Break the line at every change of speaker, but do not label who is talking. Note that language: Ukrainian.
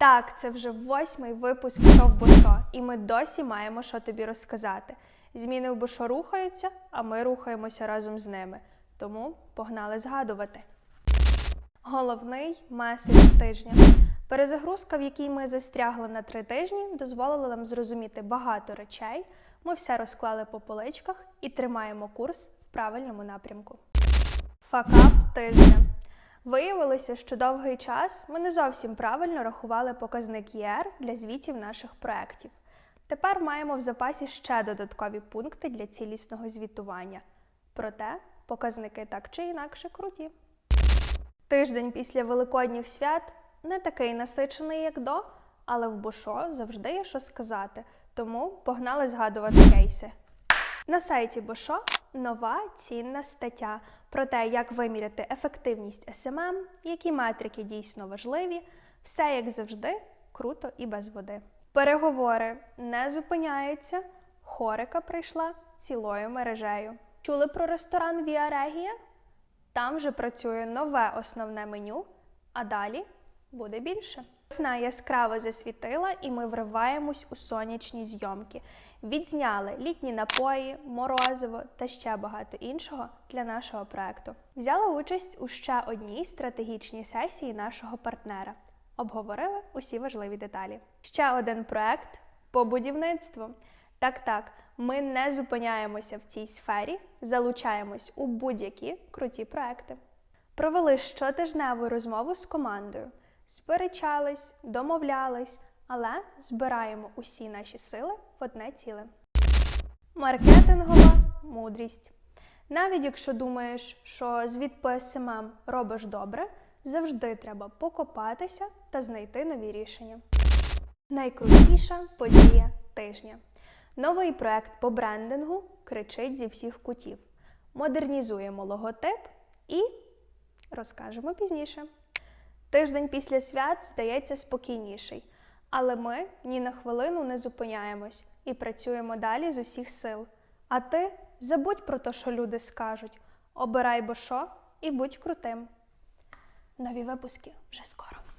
Так, це вже восьмий випуск «Що в Бошо», і ми досі маємо що тобі розказати. Зміни в Бошо рухаються, а ми рухаємося разом з ними. Тому погнали згадувати. Головний меседж тижня. Перезагрузка, в якій ми застрягли на три тижні, дозволила нам зрозуміти багато речей. Ми все розклали по поличках і тримаємо курс в правильному напрямку. Факап тижня. Виявилося, що довгий час ми не зовсім правильно рахували показник ЄР для звітів наших проєктів. Тепер маємо в запасі ще додаткові пункти для цілісного звітування. Проте показники так чи інакше круті. Тиждень після Великодніх свят не такий насичений, як до, але в Бошо завжди є що сказати, тому погнали згадувати кейси. На сайті Бошо нова цінна стаття про те, як виміряти ефективність СММ, які метрики дійсно важливі, все як завжди, круто і без води. Переговори не зупиняються. Хорика прийшла цілою мережею. Чули про ресторан Віа Регія? Там вже працює нове основне меню, а далі буде більше. Весна яскраво засвітила, і ми вриваємось у сонячні зйомки. Відзняли літні напої, морозиво та ще багато іншого для нашого проекту. Взяла участь у ще одній стратегічній сесії нашого партнера. Обговорили усі важливі деталі. Ще один проект по будівництву. Так, так, ми не зупиняємося в цій сфері, залучаємось у будь-які круті проекти. Провели щотижневу розмову з командою, сперечались, домовлялись, але збираємо усі наші сили в одне ціле. Маркетингова мудрість. Навіть якщо думаєш, що звіт по СММ робиш добре, завжди треба покопатися та знайти нові рішення. Найкрутіша подія тижня. Новий проект по брендингу кричить зі всіх кутів. Модернізуємо логотип і розкажемо пізніше. Тиждень після свят здається спокійніший, але ми ні на хвилину не зупиняємось і працюємо далі з усіх сил. А ти забудь про те, що люди скажуть. Обирай бо що і будь крутим. Нові випуски вже скоро.